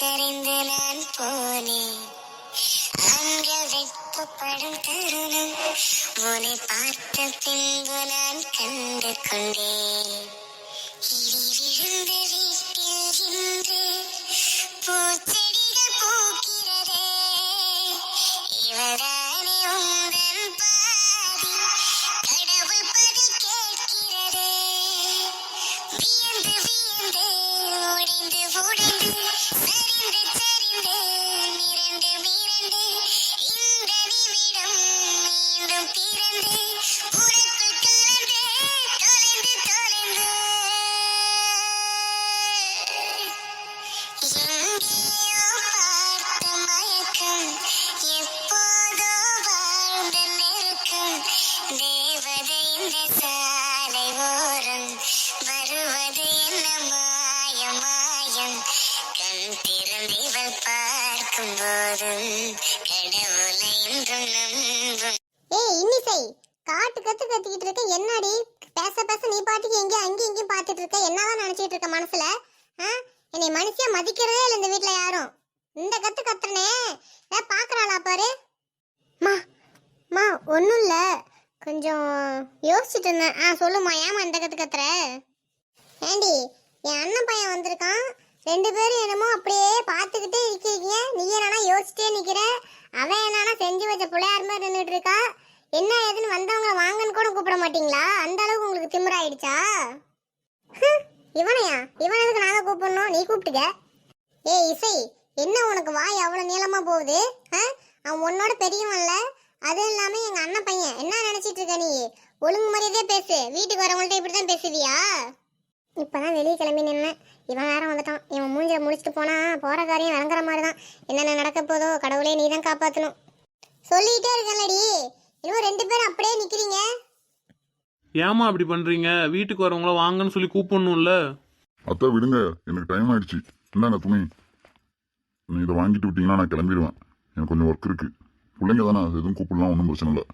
கரைந்து நான் போனேன். ஆண்கள் வெட்கப்படும் தருணம் உன்னை பார்த்த பின்பு நான் கண்டு கொண்டேன். இடி விழுந்த வீட்டில் இன்று பூச்செடிகள் பூக்கிறதே. இவரா பார்க்கும் போதும் கடவுளை இன்றும் நம்பும் ஏய் இன்னிசை காட்டு கத்து கத்திக்கிட்டு இருக்க என்னடி? பேச பேச நீ பாட்டுக்கு எங்கேயும் அங்கேயும் இங்கேயும் பார்த்துட்டு இருக்க. என்னதான் நினைச்சிட்டு இருக்க மனசுல? ஆ? என்னை மனுஷியா மதிக்கிறதே இல்லை இந்த வீட்ல யாரும். இந்த கத்து கத்துறனே. ஏ பாக்குறாளா பாரு. மா மா ஒன்றும் இல்லை. கொஞ்சம் யோசிச்சுட்டு இருந்தேன். ஆ சொல்லுமா ஏமா இந்த கத்து கத்துற? ஏண்டி என் அண்ணன் பையன் வந்திருக்கான். ரெண்டு பேரும் என்னமோ அப்படியே பார்த்துக்கிட்டே இருக்கீங்க. நீ என்னன்னா யோசிச்சிட்டே நிற்கிற அவன் என்னன்னா செஞ்சு வச்ச பிள்ளையார் மாதிரி நின்றுட்டு இருக்கா? என்ன ஏதுன்னு வந்தவங்கள வாங்கன்னு கூட கூப்பிட மாட்டீங்களா? அந்த அளவுக்கு உங்களுக்கு திமிராயிடுச்சா? இவனையா? இவன் எதுக்கு நாங்க கூப்பிடணும்? நீ கூப்பிட்டுக்க. ஏ இசை என்ன உனக்கு வாய் அவ்வளவு நீளமா போகுது? ஆ? அவன் உன்னோட பெரியவன்ல. அதுவும் இல்லாம எங்க அண்ணன் பையன். என்ன நினைச்சிட்டு இருக்க நீ? ஒழுங்கு மரியாதையா பேசு. வீட்டுக்கு வரவங்கள்ட்ட இப்படிதான் பேசுவியா? இப்பதான் வெளியே கிளம்பி நின்னேன். இவன் வேற வந்துட்டான். இவன் மூஞ்சில முடிச்சுட்டு போனா போற காரியம் விளங்குற மாதிரி தான் என்னென்ன நடக்க போதோ கடவுளே நீ தான் காப்பாத்தணும். சொல்லிட்டே இருக்கேன்லடி. இன்னும் ரெண்டு பேரும் அப்படியே நிக்கிறீங்க. ஏமா அப்படி பண்றீங்க? வீட்டுக்கு வரவங்கள வாங்கன்னு சொல்லி கூப்பிடணும்ல. அத்தை விடுங்க. எனக்கு டைம் ஆயிடுச்சு. இந்தாங்க துணி. நீ இதை வாங்கிட்டு விட்டீங்கன்னா நான் கிளம்பிடுவேன். எனக்கு கொஞ்சம் ஒர்க் இருக்கு. பிள்ளைங்க தானே அது எதுவும் கூப்பிடலாம் ஒன்றும் பிரச்சனை இல்லை.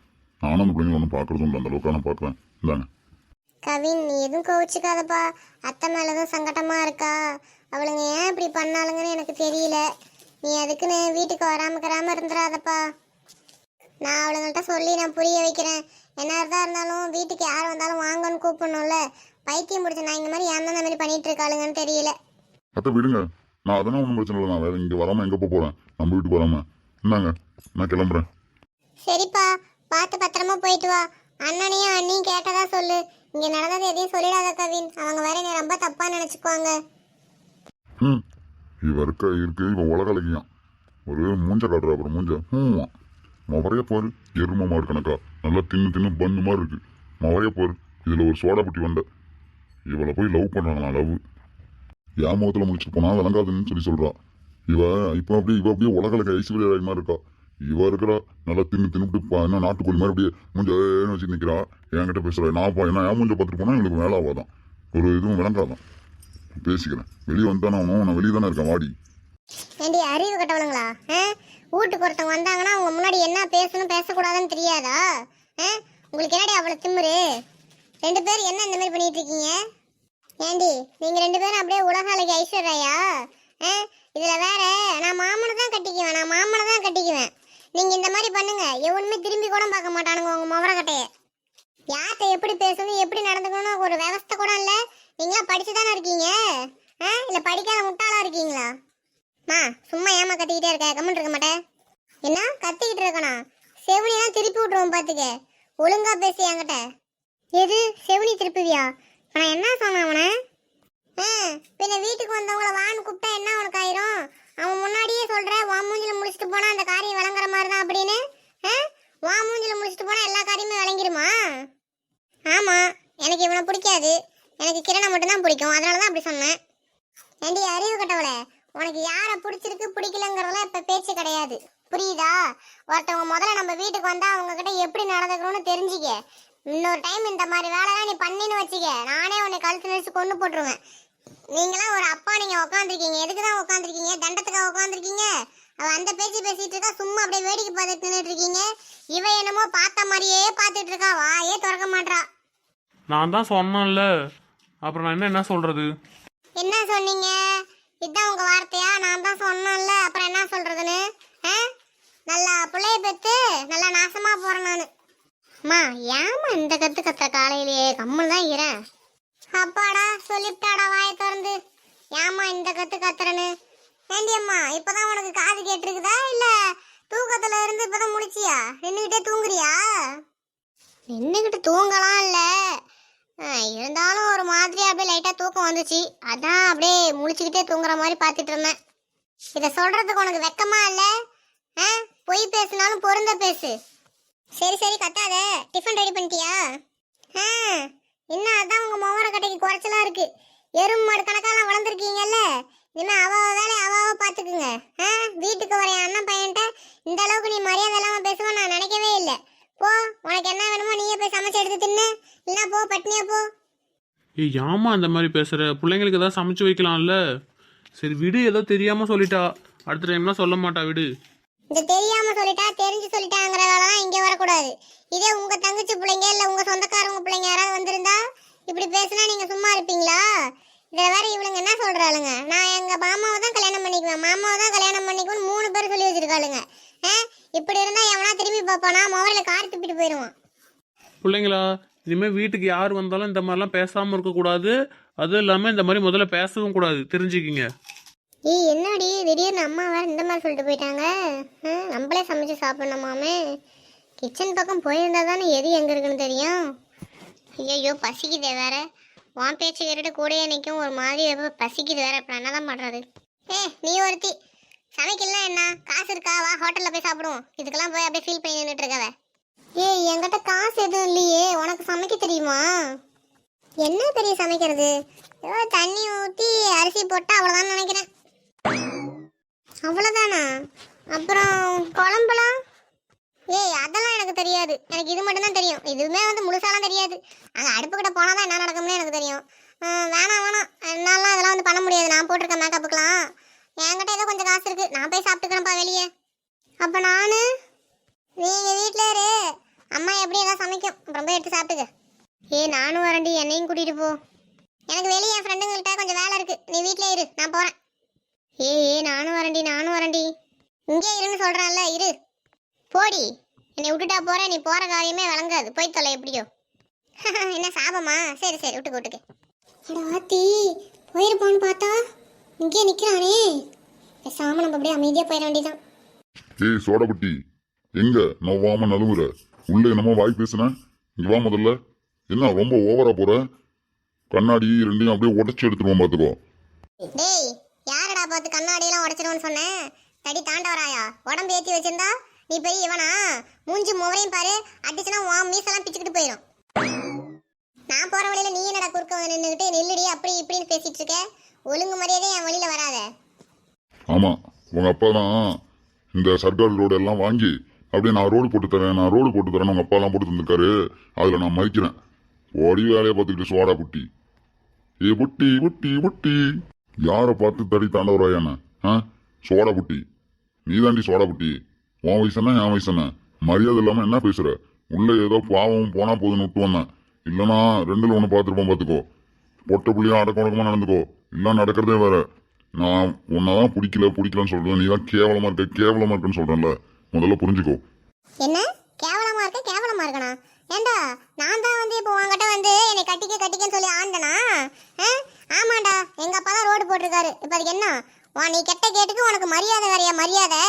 நானும் அந்த பிள்ளைங்க ஒன்றும் பார்க்கறதும் இல்லை. அந்த அளவுக்கு நான் பார்க்குறேன். இந்தாங்க. கவின் நீ எதுவும் கோவிச்சுக்காதப்பா. அத்தை மேலதான் சங்கடமா இருக்கா? அவளுங்க ஏன் இப்படி பண்ணாளுங்கன்னு எனக்கு தெரியல. நீ அதுக்குன்னு வீட்டுக்கு வராம கிராம இருந்துடாதப்பா நான் அவளுங்கள்ட்ட சொல்லி நான் புரிய வைக்கிறேன். என்ன இருந்தா இருந்தாலும் வீட்டுக்கு யார் வந்தாலும் வாங்கன்னு கூப்பிடணும்ல. பைத்தியம் முடிச்ச நான் இந்த மாதிரி ஏன் தான் மாதிரி பண்ணிட்டு இருக்காளுங்கன்னு தெரியல. அத்தை விடுங்க. நான் அதெல்லாம் ஒன்றும் பிரச்சனை இல்லை. நான் வேற இங்கே வராமல் எங்கே போக போகிறேன் நம்ம வீட்டுக்கு வராமல் இந்தாங்க நான் கிளம்புறேன். சரிப்பா பார்த்து பத்திரமா போயிட்டு வா. அண்ணனையும் அண்ணியும் கேட்டதா சொல்லு. இங்க நடந்தது எதையும் சொல்லிடாத கவின். அவங்க வேற என்னை ரொம்ப தப்பா நினைச்சுக்குவாங்க. ம் இவ இருக்க இருக்கு இவன் உலக அழகியான். ஒரு மூஞ்ச காட்டுறா அப்புறம் மூஞ்ச. ஹூம் மவரைய பாரு எரும மாடு கணக்கா. நல்லா தின்னு தின்னு பண்ணு மாதிரி இருக்கு. மவரைய பாரு இதுல ஒரு சோடா புட்டி வந்த. இவளை போய் லவ் பண்றாங்களா லவ். என் முகத்தில் முடிச்சுட்டு போனா விளங்காதுன்னு சொல்லி சொல்றா. இவ இப்போ அப்படியே இவ அப்படியே உலக அழகு ஐஸ்வர்யா மாதிரி இருக்கா. இவ இருக்கிறா நல்லா தின்னு தின்னுட்டு என்ன நாட்டுக்கோழி மாதிரி அப்படியே மூஞ்சேன்னு வச்சு நிக்கிறா என்கிட்ட பேசுறா நான் பா- என்ன ஏன் மூஞ்ச பார்த்துட்டு போனால் எங்களுக்கு வேலை ஆகாதான் ஒரு இதுவும் விளங்காதான். பேசிக்கிறேன். வெளியே வந்தானே அவனும் நான் வெளியே தானே இருக்கேன் வாடி. ஏண்டி அறிவு கட்டவனுங்களா? ஆ? வீட்டுக்கு ஒருத்தவங்க வந்தாங்கன்னா அவங்க முன்னாடி என்ன பேசணும் பேசக்கூடாதுன்னு தெரியாதா? ஆ? உங்களுக்கு என்னடி அவ்வளோ திமுரு? ரெண்டு பேர் என்ன இந்த மாதிரி பண்ணிட்டு இருக்கீங்க? ஏண்டி நீங்க ரெண்டு பேரும் அப்படியே உலக அழகி ஐஸ்வர்யா? ஆ? இதுல வேற நான் மாமனை தான் கட்டிக்குவேன் நான் மாமனை தான் கட்டிக்குவேன். நீங்க இந்த மாதிரி பண்ணுங்க. எவனுமே திரும்பி கூட பார்க்க மாட்டானுங்க உங்க முவரக்கட்டைய யார்கிட்ட எப்படி பேசணும் எப்படி நடந்துக்கணும் ஒரு விவஸ்தை கூட இல்ல. நீங்க படிச்சு தானே இருக்கீங்க? ஆ? இல்ல படிக்காத முட்டாளா இருக்கீங்களா? மா சும்மா ஏமா கத்திக்கிட்டே இருக்க கம்மன் இருக்க மாட்டேன் என்ன? கத்திக்கிட்டு இருக்கனா? செவனியெல்லாம் திருப்பி விட்டுருவோம் பாத்துக்க. ஒழுங்கா பேசி என்கிட்ட. எது? செவனி திருப்புவியா? நான் என்ன சொன்னேன் அவனை? ஆ, பின்ன வீட்டுக்கு வந்தவங்கள வான்னு கூப்பிட்டா என்ன உனக்கு ஆயிரும்? அவன் முன்னாடியே சொல்ற வா மூஞ்சில முடிச்சுட்டு போனா அந்த காரியம் விளங்குற மாதிரி தான் அப்படின்னு ஆ? வா மூஞ்சில முடிச்சுட்டு போனா எல்லா காரியமும் விளங்கிருமா ஆமா எனக்கு இவனை பிடிக்காது எனக்கு கிரணை மட்டும்தான் பிடிக்கும். அதனால தான் அப்படி சொன்னேன். ஏண்டி அறிவு கட்டவளே உனக்கு யாரை பிடிச்சிருக்கு பிடிக்கலங்கிறதெல்லாம் இப்போ பேச்சு கிடையாது. புரியுதா? ஒருத்தவங்க முதல்ல நம்ம வீட்டுக்கு வந்தா அவங்க கிட்ட எப்படி நடந்துக்கணும்னு தெரிஞ்சுக்க. இன்னொரு டைம் இந்த மாதிரி வேலைலாம் நீ பண்ணின்னு வச்சுக்க. நானே உன்னை கழுத்து நெரிச்சு கொண்டு போட்டுருவேன். நீங்களாம் ஒரு அப்பா நீங்கள் உட்காந்துருக்கீங்க எதுக்கு தான் உட்காந்துருக்கீங்க தண்டத்துக்காக உட்காந்துருக்கீங்க அவ அந்த பேச்சு பேசிட்டு இருக்கா சும்மா அப்படியே வேடிக்கை பார்த்துட்டு நின்றுட்டு இருக்கீங்க. இவ என்னமோ பார்த்த மாதிரியே பார்த்துட்டு இருக்கா. வாயே திறக்க மாட்றா. நான் தான் சொன்னேன்ல. அப்புறம் நான் என்ன என்ன சொல்றது? என்ன சொன்னீங்க? இதான் உங்க வார்த்தையா? நான் தான் சொன்னேன்ல அப்புறம் என்ன சொல்றதுன்னு? ஆ? நல்லா பிள்ளைய பெத்து நல்லா நாசமா போறேன் நானு. அம்மா ஏமா இந்த கத்து கத்த காலையிலேயே? கம்மல் தான் இருக்கிறேன் அப்பாடா சொல்லிவிட்டாடா வாய திறந்து. ஏமா இந்த கத்து கத்துறேன்னு? ஏண்டி அம்மா இப்பதான் உனக்கு காது கேட்டிருக்குதா? இல்ல தூக்கத்துல இருந்து இப்பதான் முடிச்சியா நின்றுகிட்டே தூங்குறியா? நின்றுகிட்டு தூங்கலாம் இல்லை. இருந்தாலும் ஒரு மாதிரியா அப்படியே லைட்டாக தூக்கம் வந்துச்சு. அதான் அப்படியே முழிச்சுக்கிட்டே தூங்குற மாதிரி பார்த்துட்டு இருந்தேன். இதை சொல்கிறதுக்கு உனக்கு வெக்கமா இல்லை? ஆ? பொய் பேசினாலும் பொருந்த பேசு. சரி சரி கத்தாத. டிஃபன் ரெடி பண்ணிட்டியா? ஆ இன்னும் அதான் உங்கள் மோகர கட்டைக்கு குறைச்சலா இருக்குது எறும் மாடு கணக்காலாம் வளர்ந்துருக்கீங்கல்ல? இனிமே அவ வேலையை அவாவ பார்த்துக்குங்க. ஆ வீட்டுக்கு வர என் அண்ணன் பையன்ட்ட இந்த அளவுக்கு நீ மரியாதை இல்லாமல் பேசுவ நான் நினைக்கவே இல்லை. போ உனக்கு என்ன வேணுமோ நீயே போய் சமைச்சு எடுத்து தின்னு. இல்லைன்னா போ பட்னியா போ. ஏய் ஏமா அந்த மாதிரி பேசுற? பிள்ளைங்களுக்கு ஏதாவது சமைச்சு வைக்கலாம்ல? சரி விடு ஏதோ தெரியாம சொல்லிட்டா. அடுத்த டைம்லாம் சொல்ல மாட்டா விடு. இந்த தெரியாம சொல்லிட்டா தெரிஞ்சு சொல்லிட்டாங்கிற வேலைலாம் இங்க வரக்கூடாது. இதே உங்க தங்கச்சி பிள்ளைங்க இல்ல உங்க சொந்தக்காரங்க பிள்ளைங்க யாராவது வந்திருந்தா இப்படி பேசினா நீங்க சும்மா இருப்பீங்களா? இதுல வேற இவளுங்க என்ன சொல்றாளுங்க? நான் எங்க மாமாவை தான் கல்யாணம் பண்ணிக்குவேன். மாமாவை தான் கல்யாணம் பண்ணிக்குவேன் மூணு பேர் சொல்லி வச்சிருக்காளுங்க? இப்படி இருந்தா எவனா திரும்பி பார்ப்பானா? மொபைல கார் துப்பிட்டு போயிடுவான் பிள்ளைங்களா இனிமேல் வீட்டுக்கு யார் வந்தாலும் இந்த மாதிரிலாம் பேசாமல் இருக்கக்கூடாது. அதுவும் இல்லாமல் இந்த மாதிரி முதல்ல பேசவும் கூடாது. தெரிஞ்சுக்கிங்க. ஏய் என்னடி? திடீர்னு அம்மா வேற இந்த மாதிரி சொல்லிட்டு போயிட்டாங்க. நம்மளே சமைச்சு சாப்பிடணுமாமே. கிச்சன் பக்கம் போயிருந்தா தானே எது எங்க இருக்குன்னு தெரியும். ஐயோ பசிக்குதே வேற. உன் பேச்சு கேட்டுட்டு கூடயே நிற்கும் ஒரு மாதிரி எப்போ பசிக்குது வேற. அப்புறம் என்னதான் பண்றது? ஏ நீ ஒருத்தி. சமைக்கலாம் என்ன காசு இருக்கா? வா ஹோட்டல்ல போய் சாப்பிடுவோம். இதுக்கெல்லாம் போய் அப்படியே ஃபீல் பண்ணி நின்றுட்டு இருக்காவ ஏய் என்கிட்ட காசு எதுவும் இல்லையே. உனக்கு சமைக்க தெரியுமா? என்ன பெரிய சமைக்கிறது? ஏதோ தண்ணி ஊற்றி அரிசி போட்டா அவ்வளோதான் நினைக்கிறேன். அவ்வளோதானா அப்புறம் குழம்புலாம்? ஏய் அதெல்லாம் எனக்கு தெரியாது. எனக்கு இது மட்டும்தான் தெரியும். இதுவுமே வந்து முழுசாலாம் தெரியாது. அங்கே அடுப்பு கிட்ட போனால் தான் என்ன நடக்கும்னு எனக்கு தெரியும். வேணாம் வேணாம். என்னாலாம் அதெல்லாம் வந்து பண்ண முடியாது. நான் போட்டிருக்க மேக்கப்புக்கெலாம் என்கிட்ட ஏதோ கொஞ்சம் காசு இருக்குது நான் போய் சாப்பிட்டுக்கிறேன்ப்பா வெளியே. அப்போ நானு நீங்கள் வீட்டில் இரு. அம்மா எப்படி ஏதாவது சமைக்கும். அப்புறம் போய் எடுத்து சாப்பிட்டுக்க. ஏ நானும் வரேன்டி. என்னையும் கூட்டிகிட்டு போ. எனக்கு வெளியே என் ஃப்ரெண்டுங்கள்ட்ட கொஞ்சம் வேலை இருக்குது நீ வீட்டிலே இரு. நான் போகிறேன் ஏ ஏ நானும் வரண்டி நானும் வரேன்டி. இங்கே இருன்னு சொல்கிறேன்ல இரு. போடி. என்னை விட்டுட்டா போற நீ போற காரியமே விளங்காது. போய் தொலை எப்படியோ. என்ன சாபமா? சரி சரி. விட்டுக்கு விட்டுக்கு. ஆத்தி போயிருப்பான்னு பார்த்தா இங்கே நிற்கிறானே பேசாம நம்ம அப்படியே அமைதியாக போயிட வேண்டியதான் ஏய் சோடபுட்டி எங்க? நோவாம நழுவுற. உள்ள என்னமோ வாய் பேசுன? இங்க வா முதல்ல. என்ன ரொம்ப ஓவரா போற? கண்ணாடி ரெண்டையும் அப்படியே உடைச்சு எடுத்துருவோம் பாத்துக்கோ. டேய் யாரடா பார்த்து கண்ணாடியெல்லாம் உடைச்சிருவோன்னு சொன்னேன் தடி தாண்டவராயா? உடம்பு ஏற்றி வச்சிருந்தா நீ பெரிய இவனா மூஞ்சி முவரையும் பாரு அடிச்சுனா உன் மீசெல்லாம் பிச்சுக்கிட்டு போயிடும் நான் போற வழியில நீ என்னடா குறுக்க வந்து நின்றுக்கிட்டு நில்லுடி அப்படி இப்படின்னு பேசிட்டு இருக்க ஒழுங்கு மரியாதை என் வழியில வராத. ஆமா உங்க அப்பா தான் இந்த சர்க்கார் ரோடு எல்லாம் வாங்கி அப்படியே நான் ரோடு போட்டு தரேன் நான் ரோடு போட்டு தரேன் உங்க அப்பா எல்லாம் போட்டு தந்திருக்காரு. அதுல நான் மதிக்கிறேன். ஓடி வேலையை பார்த்துக்கிட்டு சோடா புட்டி. ஏ புட்டி புட்டி புட்டி. யாரை பார்த்து தடி தாண்டவராயான ஆ? சோடா புட்டி. நீ தாண்டி சோடா புட்டி. உன் வயசு என் வயசு மரியாதை இல்லாம என்ன பேசுற? உள்ள ஏதோ பாவம் போனா போதுன்னு விட்டு வந்தேன். இல்லைன்னா ரெண்டுல ஒன்று பார்த்துருப்போம் பார்த்துக்கோ. பொட்டை புள்ளியா அடக்க நடந்துக்கோ. இல்லை நடக்கிறதே வேற. நான் உன்னதான் பிடிக்கல பிடிக்கலன்னு சொல்றேன். நீ தான் கேவலமா இருக்க கேவலமா இருக்குன்னு சொல்றேன்ல. முதல்ல புரிஞ்சுக்கோ. என்ன? கேவலமா இருக்க கேவலமா இருக்கனா? ஏண்டா நான் தான் வந்து இப்போ உங்ககிட்ட வந்து என்னை கட்டிக்க கட்டிக்கன்னு சொல்லி ஆண்டனா? ஆ? ஆமாண்டா எங்க அப்பா தான் ரோடு போட்டிருக்காரு. இப்போ அதுக்கு என்ன? வா நீ கெட்ட கேட்டுக்கு உனக்கு மரியாதை வேறையா மரியாதை.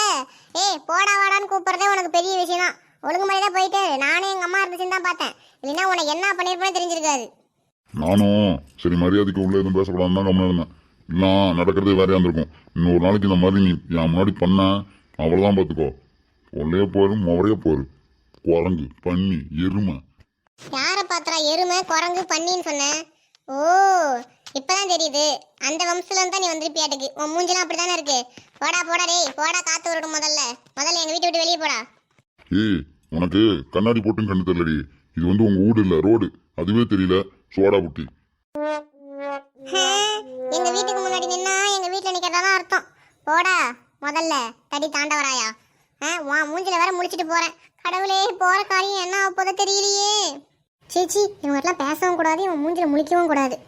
ஏய் போடா வாடான்னு கூப்பிடுறதே உனக்கு பெரிய விஷயம் தான் ஒழுங்கு மாதிரி தான் போயிட்டு நானும் எங்க அம்மா இருந்துச்சுன்னு தான் பார்த்தேன். இல்லைன்னா உனக்கு என்ன பண்ணிருப்பேன்னு தெரிஞ்சிருக்காது. நானும் சரி மரியாதைக்கு உள்ள எதுவும் பேசக்கூடாதுன்னு தான் கம்மி இருந்தேன். இல்லை நடக்கிறதே வேறையா இருந்திருக்கும். இன்னொரு நாளைக்கு இந்த மாதிரி நீ என் முன்னாடி பண்ண அவ்வளோதான் பார்த்துக்கோ. உள்ளே போயிரு முறையே போயிரு. குரங்கு பன்னி எருமை. யாரை பாத்திரா எருமை குரங்கு பன்னின்னு சொன்னேன் ஓ இப்பதான் தெரியுது. அந்த வம்சத்துல இருந்தா நீ வந்திருப்பியாட்டுக்கு. உன் மூஞ்செல்லாம் அப்படிதானே இருக்கு. போடா போடா டேய் போடா காத்து விடட்டும் முதல்ல. முதல்ல எங்க வீட்டை விட்டு வெளியே போடா. ஏய் உனக்கு கண்ணாடி போட்டுன்னு கண்ணு தெரியலடி. இது வந்து உங்க வீடு இல்லை ரோடு. அதுவே தெரியல. சோடா புட்டி. ஹே, எங்க வீட்டுக்கு முன்னாடி நின்னா எங்க வீட்டுல நிக்கிறதா அர்த்தம். போடா முதல்ல தடி தாண்டவராயா. ஆ, உன் மூஞ்சில வேற முடிச்சிட்டு போறேன். கடவுளே போற காரியம் என்ன ஆக போதோ தெரியலையே சீச்சி இவங்கெல்லாம் பேசவும் கூடாது இவன் மூஞ்சில முழிக்கவும் கூடாது.